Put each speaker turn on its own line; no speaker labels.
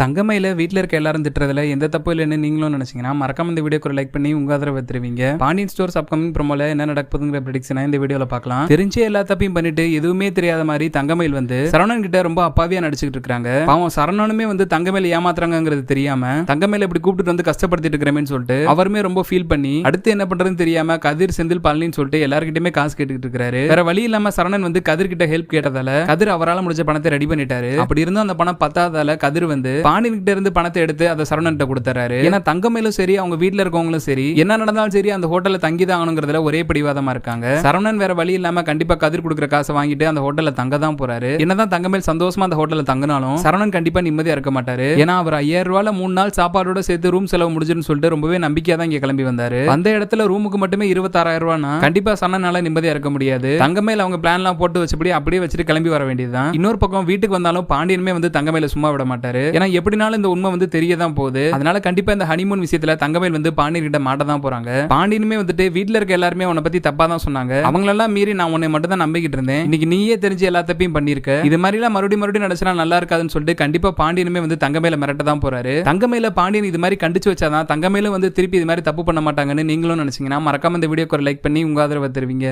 தங்கமையில வீட்ல இருக்க எல்லாரும் திட்டுறதுல எந்த தப்பு இல்லைன்னு நீங்களும் நினைச்சீங்கன்னா மறக்காம இந்த வீடியோக்கு லைக் பண்ணி உங்க ஆதரவை தருவீங்க. பாண்டியன் ஸ்டோர்ஸ் அப்கமிங் ப்ரோமோல என்ன நடக்குதுங்கிற ப்ரெடிக்ஷனை இந்த வீடியோல பார்க்கலாம். தெரிஞ்சே எல்லா தப்பையும் பண்ணிட்டு எதுவுமே தெரியாத மாதிரி தங்கமயில் வந்து சரவணன் கிட்ட ரொம்ப அப்பாவியா நடிச்சுக்கிட்டு இருக்காங்க. பாவம் சரவணனுமே வந்து தங்கமேல ஏமாத்துறாங்கிறது தெரியாம தங்கமேல இப்படி கூப்பிட்டு வந்து கஷ்டப்படுத்திட்டு இருக்கிறமேன்னு சொல்லிட்டு அவருமே ரொம்ப ஃபீல் பண்ணி அடுத்து என்ன பண்றதுன்னு தெரியாம கதிர் செந்தில் பழனின்னு சொல்லிட்டு எல்லார்கிட்டயுமே காசு கேட்டுக்கிட்டு இருக்காரு வேற வழி இல்லாம சரணன் வந்து கதிர் கிட்ட ஹெல்ப் கேட்டதால கதிர் அவரால் முடிஞ்ச பணத்தை ரெடி பண்ணிட்டாரு. அப்படி இருந்தும் அந்த பணம் பத்தாதால கதிர் வந்து பாண்டியன்கிட்ட இருந்து பணத்தை எடுத்து அதை சரவணன்ட்ட கொடுத்துறாரு. ஏன்னா தங்கமேலும் சரி அவங்க வீட்டில் இருக்கவங்களும் சரி என்ன நடந்தாலும் சரி அந்த ஹோட்டல்ல தங்கி தான் ஆகணுங்கிறதுல ஒரே பிடிவாதமா இருக்காங்க. சரவணன் வேற வழி இல்லாம கண்டிப்பா கதிர் கொடுக்குற காசை வாங்கிட்டு அந்த ஹோட்டல்ல தங்க தான் போறாரு. என்னதான் தங்கமேல் சந்தோஷமா அந்த ஹோட்டல்ல தங்கினாலும் சரவணன் கண்டிப்பா நிம்மதியா இருக்க மாட்டாரு. ஏன்னா அவர் ஐயாயிரம் ரூபாயில மூணு நாள் சாப்பாடோட சேர்த்து ரூம் செலவு முடிஞ்சுன்னு சொல்லிட்டு ரொம்பவே நம்பிக்கையா தான் இங்க கிளம்பி வந்தாரு. அந்த இடத்துல ரூமுக்கு மட்டுமே இருபத்தாறாயிரம் ரூபானா கண்டிப்பா சரணனால நிம்மதியா இருக்க முடியாது. தங்கமேல் அவங்க பிளான் எல்லாம் போட்டு வச்சபடி அப்படியே வச்சுட்டு கிளம்பி வர வேண்டியதுதான். இன்னொரு பக்கம் வீட்டுக்கு வந்தாலும் பாண்டியனுமே வந்து தங்கமேல சும்மா விட மாட்டாரு. ஏன்னா எப்படினாலும் இந்த உண்மை வந்து தெரிய தான் போகுது. அதனால கண்டிப்பா இந்த ஹனிமூன் விஷயத்துல தங்கமேல் வந்து பாண்டியன் கிட்ட மாட்ட தான் போறாங்க. பாண்டியனுமே வந்துட்டு வீட்டுல இருக்க எல்லாருமே உன்னை பத்தி தப்பா தான் சொன்னாங்க. அவங்களெல்லாம் மீறி நான் உன்னை மட்டும் தான் நம்பிக்கிட்டு இருந்தேன். இன்னைக்கு நீயே தெரிஞ்சு எல்லா தப்பையும் பண்ணிருக்க. இது மாதிரி எல்லாம் மறுபடியும் மறுபடியும் நடச்சினா நல்லா இருக்காதுன்னு சொல்லிட்டு கண்டிப்பா பாண்டியனுமே வந்து தங்கமேல மிரட்ட தான் போறாரு. தங்கமேல பாண்டியன் இது மாதிரி கண்டிச்சு வச்சாதான் தங்கமேல வந்து திருப்பி இது மாதிரி தப்பு பண்ண மாட்டாங்கன்னு நீங்களும் நினைச்சீங்கன்னா மறக்காம இந்த வீடியோக்கு ஒரு லைக் பண்ணி உங்க ஆதரவை தருவீங்க.